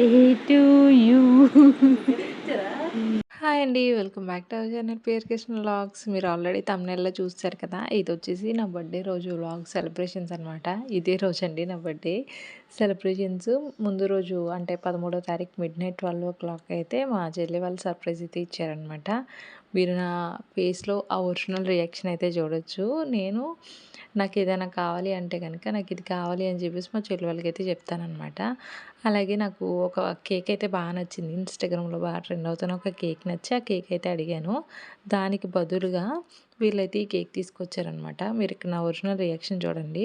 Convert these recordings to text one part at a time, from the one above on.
To you hi అండి welcome back to our channel పేరు Krishna vlogs మీరు ఆల్రెడీ తమిళలో చూస్తారు కదా ఇది వచ్చేసి నా బర్త్డే రోజు వ్లాగ్ సెలబ్రేషన్స్ అనమాట ఇదే రోజు అండి నా బర్త్డే సెలబ్రేషన్స్ ముందు రోజు అంటే పదమూడో తారీఖు midnight twelve o'clock అయితే మా చెల్లి వాళ్ళు సర్ప్రైజ్ అయితే ఇచ్చారనమాట మీరు నా ఫేస్లో ఆ ఒరిజినల్ రియాక్షన్ అయితే చూడొచ్చు. నేను నాకు ఏదైనా కావాలి అంటే కనుక నాకు ఇది కావాలి అని చెప్పేసి మా చెల్లి వాళ్ళకి అయితే చెప్తానమాట అలాగే నాకు ఒక కేక్ అయితే బాగా నచ్చింది. ఇన్స్టాగ్రామ్లో బాగా ట్రెండ్ అవుతున్న ఒక కేక్ నచ్చి ఆ కేక్ అయితే అడిగాను. దానికి బదులుగా వీళ్ళైతే ఈ కేక్ తీసుకొచ్చారనమాట మీరు ఇక్కడ నా ఒరిజినల్ రియాక్షన్ చూడండి.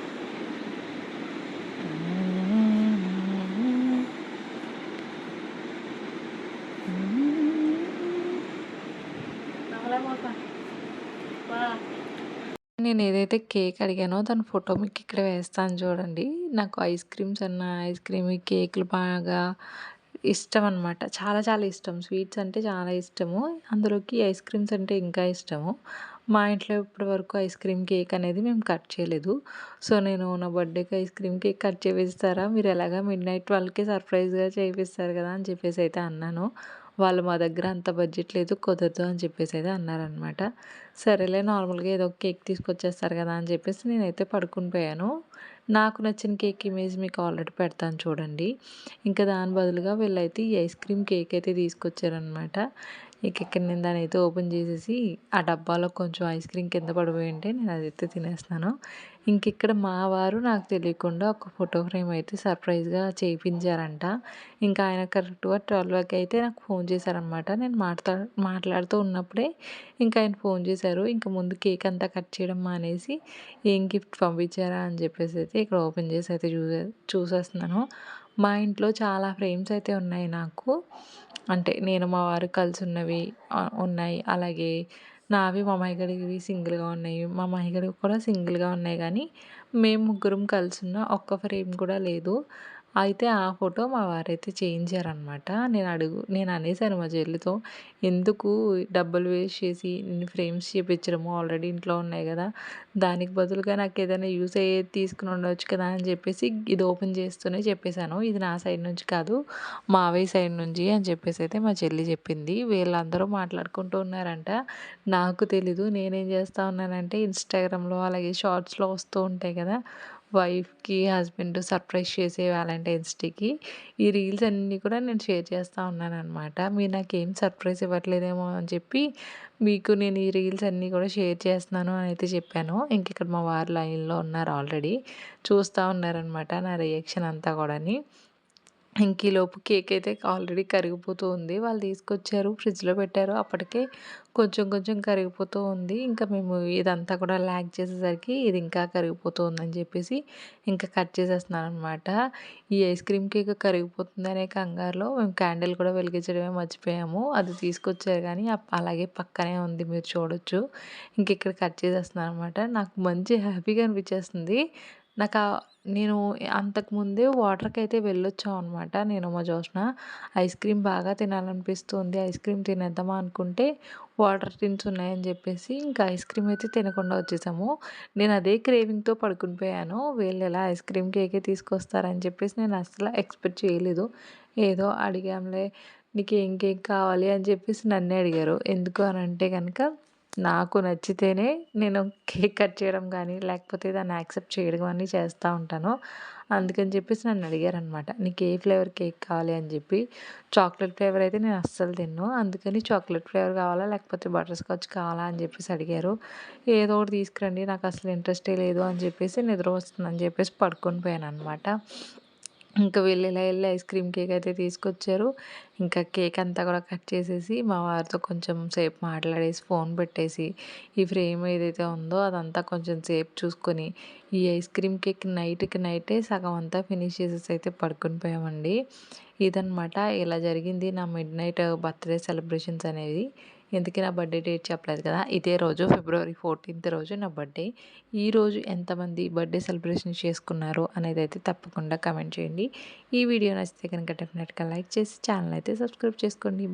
నేను ఏదైతే కేక్ అడిగానో దాని ఫోటో మీకు ఇక్కడ వేస్తాను చూడండి. నాకు ఐస్ క్రీమ్స్ అన్న ఐస్ క్రీమ్ కేకులు బాగా ఇష్టం అనమాట చాలా చాలా ఇష్టం. స్వీట్స్ అంటే చాలా ఇష్టము. అందులోకి ఐస్ క్రీమ్స్ అంటే ఇంకా ఇష్టము. మా ఇంట్లో ఇప్పటి వరకు ఐస్ క్రీమ్ కేక్ అనేది మేము కట్ చేయలేదు. సో నేను నా బర్త్డేకి ఐస్ క్రీమ్ కేక్ కట్ చేపిస్తారా? మీరు ఎలాగా మిడ్ నైట్ వాళ్ళకి సర్ప్రైజ్గా చేపిస్తారు కదా అని చెప్పేసి అయితే అన్నాను. వాళ్ళు మా దగ్గర అంత బడ్జెట్ లేదు కుదరదు అని చెప్పేసి అయితే అన్నారనమాట సరేలే నార్మల్గా ఏదో ఒక కేక్ తీసుకొచ్చేస్తారు కదా అని చెప్పేసి నేనైతే పడుకుని పోయాను. నాకు నచ్చిన కేక్ ఇమేజ్ మీకు ఆల్రెడీ పెడతాను చూడండి. ఇంకా దాని బదులుగా వీళ్ళైతే ఈ ఐస్ క్రీమ్ కేక్ అయితే తీసుకొచ్చారనమాట ఇక ఇక్కడ నేను దాని అయితే ఓపెన్ చేసేసి ఆ డబ్బాలో కొంచెం ఐస్ క్రీమ్ కింద పడిపోయి ఉంటే నేను అదైతే తినేస్తాను. ఇంక ఇక్కడ మా వారు నాకు తెలియకుండా ఒక ఫోటో ఫ్రేమ్ అయితే సర్ప్రైజ్గా చేయించారంట ఇంకా ఆయన కరెక్ట్గా ట్వెల్వ్కి అయితే నాకు ఫోన్ చేశారనమాట నేను మాట్లా మాట్లాడుతూ ఉన్నప్పుడే ఇంకా ఆయన ఫోన్ చేశారు. ఇంకా ముందు కేక్ అంతా కట్ చేయడం మానేసి ఏం గిఫ్ట్ పంపించారా అని చెప్పేసి అయితే ఇక్కడ ఓపెన్ చేసి అయితే చూసే చూసేస్తున్నాను. మా ఇంట్లో చాలా ఫ్రేమ్స్ అయితే ఉన్నాయి నాకు. అంటే నేను మా వారు కలిసి ఉన్నవి ఉన్నాయి. అలాగే నావి మా మహిగడివి సింగిల్గా ఉన్నాయి. మా మహిగడివి కూడా సింగిల్గా ఉన్నాయి. కానీ మేము ముగ్గురం కలిసి ఉన్న ఒక్క ఫ్రేమ్ కూడా లేదు. అయితే ఆ ఫోటో మా వారైతే చేయించారనమాట నేను అడుగు నేను అనేసాను మా చెల్లితో ఎందుకు డబ్బులు వేస్ట్ చేసి నేను ఫ్రేమ్స్ చేపించడము? ఆల్రెడీ ఇంట్లో ఉన్నాయి కదా దానికి బదులుగా నాకు ఏదైనా యూస్ అయ్యేది తీసుకుని ఉండవచ్చు కదా అని చెప్పేసి ఇది ఓపెన్ చేస్తూనే చెప్పేశాను. ఇది నా సైడ్ నుంచి కాదు మావయ్య సైడ్ నుంచి అని చెప్పేసి అయితే మా చెల్లి చెప్పింది. వీళ్ళందరూ మాట్లాడుకుంటూ ఉన్నారంట. నాకు తెలీదు నేనేం చేస్తూ ఉన్నానంటే ఇన్స్టాగ్రామ్లో అలాగే షార్ట్స్లో వస్తూ ఉంటాయి కదా వైఫ్కి హస్బెండ్ సర్ప్రైజ్ చేసే వ్యాలంటైన్స్ డేకి ఈ రీల్స్ అన్నీ కూడా నేను షేర్ చేస్తూ ఉన్నాను అనమాట మీరు నాకు ఏం సర్ప్రైజ్ ఇవ్వట్లేదేమో అని చెప్పి మీకు నేను ఈ రీల్స్ అన్నీ కూడా షేర్ చేస్తున్నాను అని అయితే చెప్పాను. ఇంక ఇక్కడ మా వారు లైన్లో ఉన్నారు ఆల్రెడీ. చూస్తూ ఉన్నారనమాట నా రియాక్షన్ అంతా కూడాని. ఇంక ఈలోపు కేక్ అయితే ఆల్రెడీ కరిగిపోతూ ఉంది. వాళ్ళు తీసుకొచ్చారు ఫ్రిడ్జ్లో పెట్టారు. అప్పటికే కొంచెం కొంచెం కరిగిపోతూ ఉంది. ఇంకా మేము ఇదంతా కూడా ల్యాక్ చేసేసరికి ఇది ఇంకా కరిగిపోతూ ఉందని చెప్పేసి ఇంకా కట్ చేసేస్తున్నాను అనమాట ఈ ఐస్ క్రీమ్ కేక్ కరిగిపోతుందనే కంగారులో మేము క్యాండిల్ కూడా వెలిగించడమే మర్చిపోయాము. అది తీసుకొచ్చారు కానీ అలాగే పక్కనే ఉంది. మీరు చూడొచ్చు. ఇంక ఇక్కడ కట్ చేసేస్తున్నాను అనమాట నాకు మంచి హ్యాపీగా అనిపించేస్తుంది. నాకు నేను అంతకుముందే వాటర్కి అయితే వెళ్ళొచ్చాం అనమాట నేను మా జోష్న. ఐస్ క్రీమ్ బాగా తినాలనిపిస్తుంది ఐస్ క్రీమ్ తినేద్దామా అనుకుంటే వాటర్ టిన్స్ ఉన్నాయని చెప్పేసి ఇంకా ఐస్ క్రీమ్ అయితే తినకుండా వచ్చేసాము. నేను అదే క్రేవింగ్తో పడుకుని పోయాను. వీళ్ళు ఎలా ఐస్ క్రీమ్ కేకే తీసుకొస్తారని చెప్పేసి నేను అసలు ఎక్స్పెక్ట్ చేయలేదు. ఏదో అడిగాంలే నీకు ఏం కేక్ కావాలి అని చెప్పేసి నన్నే అడిగారు. ఎందుకు అని అంటే కనుక నాకు నచ్చితేనే నేను కేక్ కట్ చేయడం కానీ లేకపోతే దాన్ని యాక్సెప్ట్ చేయడం కానీ చేస్తూ ఉంటాను. అందుకని చెప్పేసి నన్ను అడిగారనమాట నీకు ఏ ఫ్లేవర్ కేక్ కావాలి? అని చెప్పి. చాక్లెట్ ఫ్లేవర్ అయితే నేను అస్సలు తిన్ను. అందుకని చాక్లెట్ ఫ్లేవర్ కావాలా లేకపోతే బటర్ స్కాచ్ కావాలా? అని చెప్పేసి అడిగారు. ఏదో ఒకటి తీసుకురండి నాకు అసలు ఇంట్రెస్టే లేదు అని చెప్పేసి నిద్ర వస్తుందని చెప్పేసి పడుకొని పోయాను అనమాట ఇంకా వీళ్ళు ఇలా వెళ్ళి ఐస్ క్రీమ్ కేక్ అయితే తీసుకొచ్చారు. ఇంకా కేక్ అంతా కూడా కట్ చేసేసి మా వారితో కొంచెం సేపు మాట్లాడేసి ఫోన్ పెట్టేసి ఈ ఫ్రేమ్ ఏదైతే ఉందో అదంతా కొంచెం సేపు చూసుకొని ఈ ఐస్ క్రీమ్ కేక్ నైట్కి నైటే సగం అంతా ఫినిష్ చేసేసి అయితే పడుకొని పోయామండి. ఇదనమాట ఇలా జరిగింది నా మిడ్ నైట్ బర్త్డే సెలబ్రేషన్స్ అనేది ఎందుకు నా బర్త్డే డేట్ చెప్పలేదు కదా? ఇదే రోజు ఫిబ్రవరి ఫోర్టీన్త్ రోజు నా బర్త్డే. ఈరోజు ఎంతమంది బర్త్డే సెలబ్రేషన్ చేసుకున్నారు అనేది అయితే తప్పకుండా కమెంట్ చేయండి. ఈ వీడియో నచ్చితే కనుక డెఫినెట్గా లైక్ చేసి ఛానల్ అయితే సబ్స్క్రైబ్ చేసుకోండి.